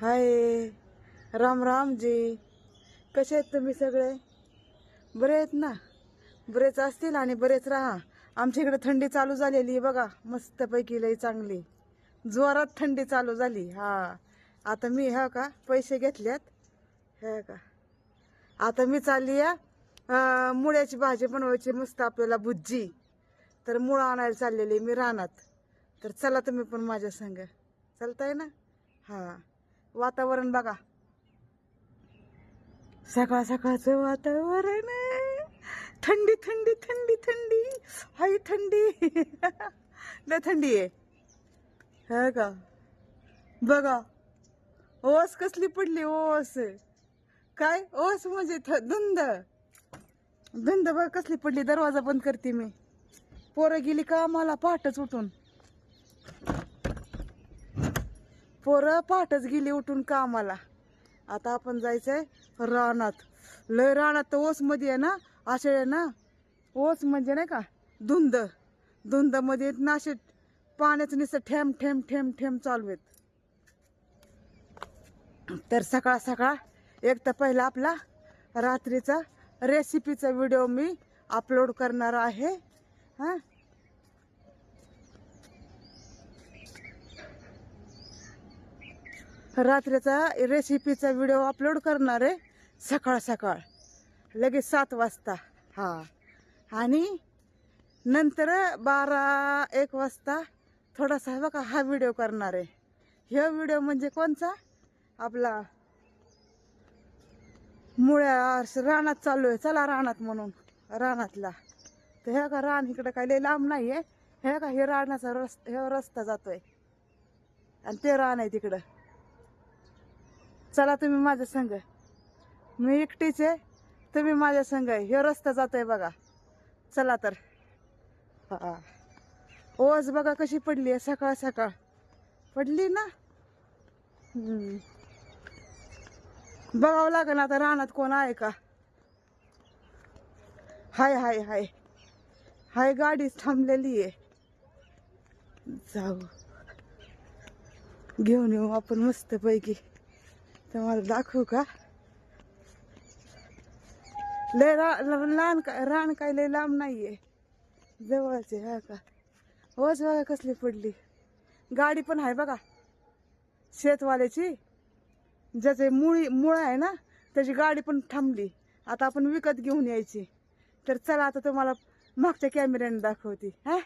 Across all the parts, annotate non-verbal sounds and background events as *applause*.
हाय. राम राम जी. कसे आहेत तुम्ही सगळे? बरे आहेत ना? बरेच असतील आणि बरेच राहा. आमच्या इकडे थंडी चालू झालेली आहे बघा. मस्तपैकी लई चांगली. जोरात थंडी चालू झाली. हा. आता मी ह्या का? पैसे घेतल्यात. हे का? आता मी चालली या मुळ्याची भाजी बनवायची मस्त आपल्याला भुज्जी तर मुळं आणायला चाललेली मी रानात. तर चला तुम्ही पण माझ्या संग. चालताय ना? हा. वातावरण बघा. सकाळ सकाळचं वातावरण आहे. थंडी थंडी थंडी थंडी. हाय थंडी. *laughs* ना थंडी आहे. हा का? बघा. ओस कसली पडली ओस. काय? ओस म्हणजे धुंद. धुंद बघ कसली पडली दरवाजा बंद करते मी. पोरं गेली का? मला पहाटच उठून. पोरं पहाटच गेली उठून कामाला. आता आपण जायचंय रानात. लय रानात तर ओसमध्ये आहे ना असे आहे ना ओस म्हणजे नाही का धुंद. धुंदमध्ये ना असे पाण्याचं नुसतं ठेम ठेम ठेम ठेम चालू आहेत. तर सकाळ सकाळ एक तर पहिला आपला रात्रीचा रेसिपीचा व्हिडिओ मी अपलोड करणार आहे. हां? रात्रीचा रेसिपीचा व्हिडिओ अपलोड करणार आहे. सकाळ सकाळ. लगेच सात वाजता. हा. आणि नंतर बारा एक वाजता थोडासा बघा हा व्हिडिओ करणार आहे. ह्या व्हिडिओ म्हणजे कोणचा? आपला मुळ्या रानात चालू आहे. चला रानात म्हणून. रानातला. तर हे का रान इकडं काही लई लांब नाही आहे हे का हे रानाचा रस्ता हे रस्ता जातोय. आणि ते रान आहे तिकडं. चला तुम्ही माझ्या संग. मी एकटीच आहे तुम्ही माझ्या संग आहे. हे रस्ता जातोय बघा. चला तर. हा. ओस बघा कशी पडली आहे. सकाळ सकाळ. पडली ना? बघावं लागेल आता रानात कोण आहे का? हाय हाय हाय. हाय गाडी थांबलेली आहे. जाऊ. घेऊन येऊ आपण मस्त पैकी तुम्हाला दाखवू का लय रा लहान का रान काय लय लांब नाहीये जवळचे हा का होच बघा कसली पडली गाडी पण आहे बघा शेतवाल्याची ज्याचे मुळी मुळ आहे ना त्याची गाडी पण थांबली आता आपण विकत घेऊन यायची तर चला आता तुम्हाला मागच्या कॅमेऱ्याने दाखवते हा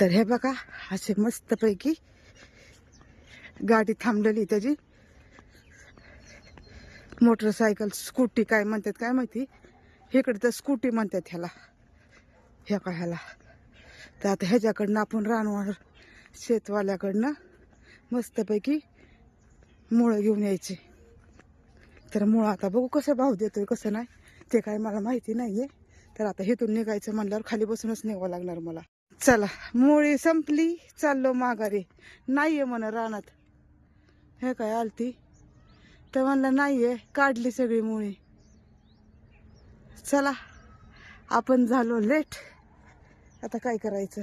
तर हे बघा असे मस्तपैकी गाडी थांबलेली त्याची. मोटरसायकल स्कूटी काय म्हणतात काय माहिती? इकडे तर स्कूटी म्हणतात ह्याला. ह्या का ह्याला? तर आता ह्याच्याकडनं आपण रानवाड शेतवाल्याकडनं मस्तपैकी मुळं घेऊन यायची. तर मुळं आता बघू कसं भाव देतोय कसं नाही ते काय मला माहिती नाहीये. तर आता हेतून निघायचं म्हणल्यावर खाली बसूनच निघावं लागणार मला. चला मुळी संपली चाललो माघारी. नाही आहे म्हण रानात. हे काय आलती? तर म्हणलं नाहीये काढली सगळी मुळी. चला आपण झालो लेट. आता काय करायचं?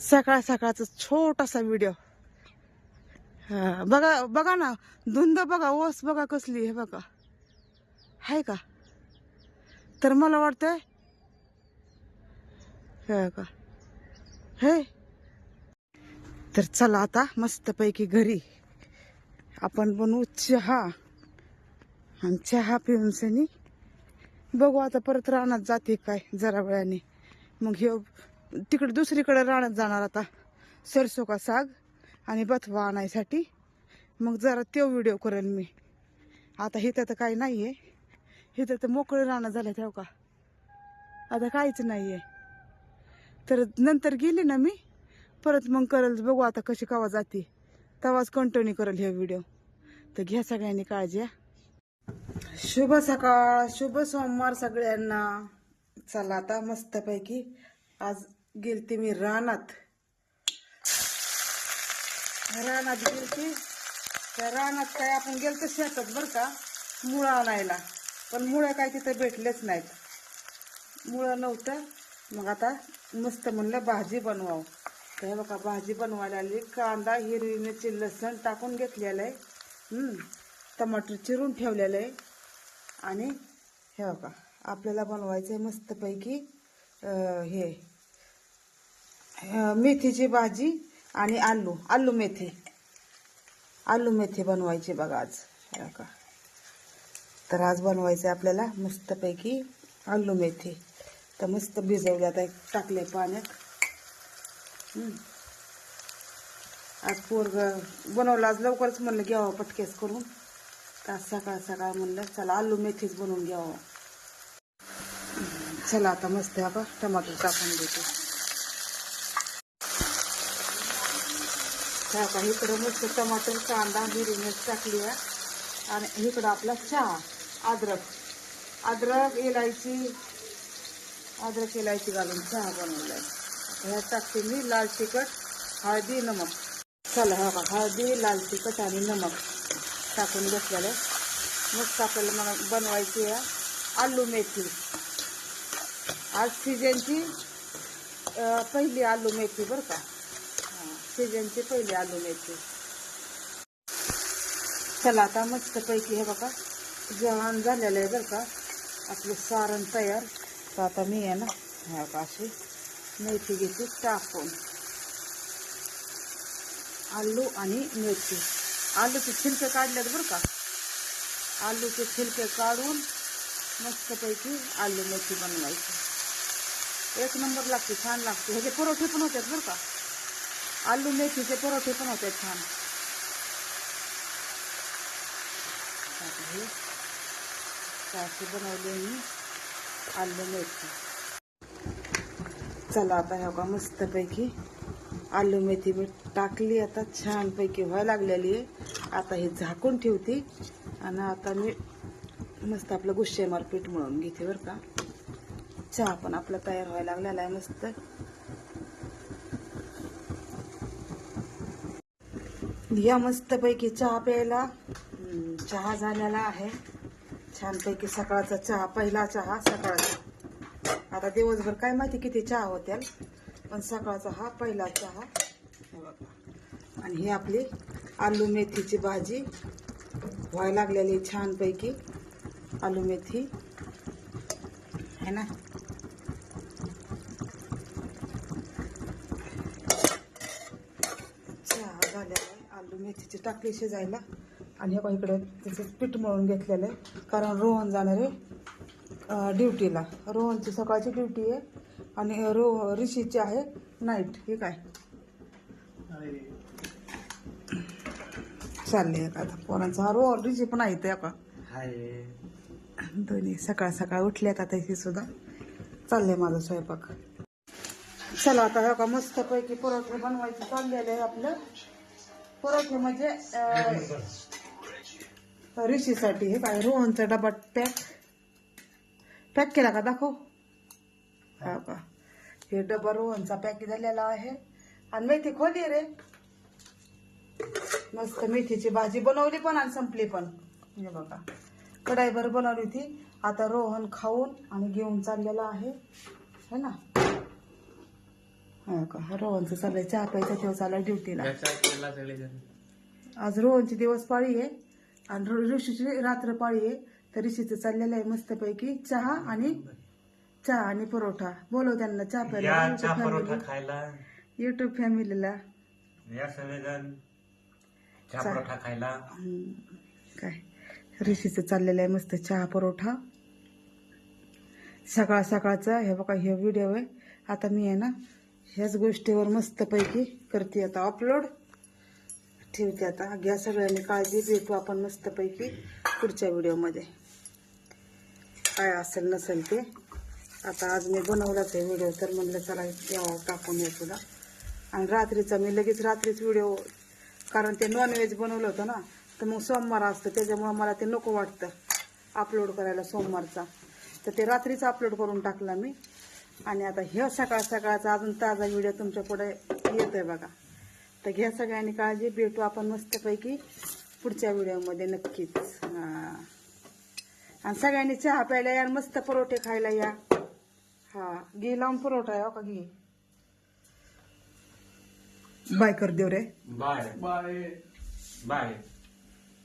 सकाळ सकाळचा छोटासा व्हिडिओ बघा बघा ना धुंद बघा ओस बघा कसली हे बघा. आहे का? तर मला वाटतंय हे का? हे? तर चला आता मस्तपैकी घरी. आपण बनवू चहा. आणि चहा पिऊन सनी बघू आता परत रानात जाते काय जरा वेळाने. मग हे तिकडे दुसरीकडे रानात जाणार आता. सरसो का साग आणि बथवा आणायसाठी. मग जरा तो व्हिडिओ करेन मी. आता हिथं तर काही नाही आहे इथं तर मोकळं राहणं झालं तेव्हा हो का? आता काहीच नाही आहे तर नंतर गेली ना मी. परत मग करल बघू आता कशी कवा जाते. तवाच कंटिन्यू करेल हे व्हिडिओ तर घ्या सगळ्यांनी काळजी शुभ सकाळ शुभ सोमवार सगळ्यांना. चला आता मस्तपैकी आज गेलते मी रानात. रानात गेलते. त्या रानात काय आपण गेलतो शेतात बरं का मुळा आणायला. पण मुळं काय तिथं भेटलेच नाहीत. मुळं नव्हतं. मग आता मस्त म्हणलं भाजी बनवावं. तर हे बघा भाजी बनवायला आली. कांदा हिरवी मिरची लसण टाकून घेतलेलं आहे. टमाटर चिरून ठेवलेलं आहे. आणि हे बघा आपल्याला बनवायचं आहे मस्तपैकी हे मेथीची भाजी आणि आलू आलू मेथी. आलू मेथी बनवायची बघा आज. हे बघा. तर आज बनवायचं आहे आपल्याला मस्तपैकी आलू मेथी. तर मस्त भिजवलं आता टाकले पाण्यात. आज पोरग बनवलं आज लवकरच म्हणलं घ्यावं पटकेस करून. आज सकाळ सकाळ म्हणलं चला आलू मेथीच बनवून घ्यावं. चला आता मस्त आपण टमाटर टाकून देतो. इकडं मस्त टमाटर कांदा हिरवी मिरच टाकली आहे. आणि इकडं आपला चहा अद्रक. अद्रक इलायची अद्रक इलायची घालून चहा ह्यात टाकते मी लाल तिखट हळदी नमक. चला हा हळदी लाल तिखट आणि नमक टाकून घेतलेलं आहे. मस्त आपल्याला मला बनवायची आलू मेथी. आज सीजनची अं, पहिली आलू मेथी बरं का. हाँ सीजनची पहिली आलू मेथी. चला आता मस्तपैकी हे बघा जेवण झालेलं आहे बरं का. आपलं सारण तयार. तर आता मी आहे ना ह्या बघा मेथी घेते टाकून आलू आणि मेथी. आलूचे छिलके काढलेत बरं का? आलूचे छिलके काढून मस्तपैकी आलू मेथी बनवायची. एक नंबर लागते छान लागते. ह्याचे परोठे पण होतात बरं का? आलू मेथीचे परोठे पण होते छान. आता हे मी. आलं मेथी. चला आता ह्या बघा मस्तपैकी आलू मेथी मी टाकली आता छानपैकी व्हायला लागलेली आहे. आता हे झाकून ठेवते आणि आता मी मस्त आपलं गुश्शेमार पीठ मळून घेते बरं का. चहा पण आपला तयार व्हायला लागलेला आहे मस्त. या मस्तपैकी चहा प्यायला चहा झालेला आहे. छानपैकी सकाळचा चहा पहिला चहा सकाळचा. आता दिवसभर काय माहिती किती चहा होत्या पण सकाळचा हा पहिला चहा बघा. आणि ही आपली आलू मेथीची भाजी व्हायला लागलेली छानपैकी. आलू मेथी. है ना? चहा झाल्या आलू मेथीची टाकली शिजायला. आणि बघा इकडे त्याचं पीठ मळून घेतलेलं आहे. कारण रोहन जाणार आहे ड्युटीला. रोहनची सकाळची ड्युटी आहे आणि रो ऋषीची आहे नाईट हे काय? चालले आता. पोरांचा हा रो ऋषी पण आहे ते का हाय. दोन्ही सकाळ सकाळ उठल्यात आता इथे सुद्धा. चाललंय माझा स्वयंपाक. चला आता हे का मस्त पैकी परोठे बनवायचे चाललेले आहे आपलं. परोठे म्हणजे ऋषीसाठी हे काय रोहनचा डबा पॅक पॅक केला का? दाखव. हा का? हे डबा रोहनचा पॅक झालेला आहे. आणि मेथी खोली रे. मस्त मेथीची भाजी बनवली पण आणि संपली पण. हे बघा. कढाईभर बनवली होती. आता रोहन खाऊन आणि घेऊन चाललेला आहे. है ना? हा का? रोहनचं चाललंय चहा प्यायचा तेव्हा चाललाय ड्युटीला. आज रोहनची दिवस पाळी आहे. आणि ऋषीची रात्र पाळी आहे. तर ऋषीचं चाललेलं आहे मस्तपैकी चहा आणि चहा आणि परोठा. बोलव त्यांना चहा या चहा प्यायला परोठा खायला. युट्यूब फॅमिलीला या सगळेजण चहा परोठा खायला. काय? ऋषीचं चाललेलं आहे मस्त चहा परोठा. सकाळ सकाळचा हे बघा हे व्हिडिओ आहे. आता मी आहे ना ह्याच गोष्टीवर मस्तपैकी करते. आता अपलोड ठेवते आता. घ्या सगळ्यांनी काळजी भेटू आपण मस्तपैकी पुढच्या व्हिडिओमध्ये. काय असेल नसेल ते. आता आज मी बनवलाच आहे व्हिडिओ तर म्हणलं चला यावा टाकून ये तुला. आणि रात्रीचा मी लगेच रात्रीच व्हिडिओ कारण ते नॉनव्हेज बनवलं होतं ना तर मग सोमवार असतं त्याच्यामुळं मला ते नको वाटतं अपलोड करायला सोमवारचा. तर ते रात्रीच अपलोड करून टाकला मी. आणि आता ह्या सकाळ सकाळचा अजून ताजा व्हिडिओ तुमच्यापुढे येत आहे बघा. तर घ्या सगळ्यांनी काळजी भेटू आपण मस्तपैकी पुढच्या व्हिडिओमध्ये नक्कीच. हां. आणि सगळ्यांनी चहा प्यायला या आणि मस्त परोठे खायला या. हा घे लावून पुरवठा आहे हो का घे? बाय कर देव रे. बाय. बाय. बाय.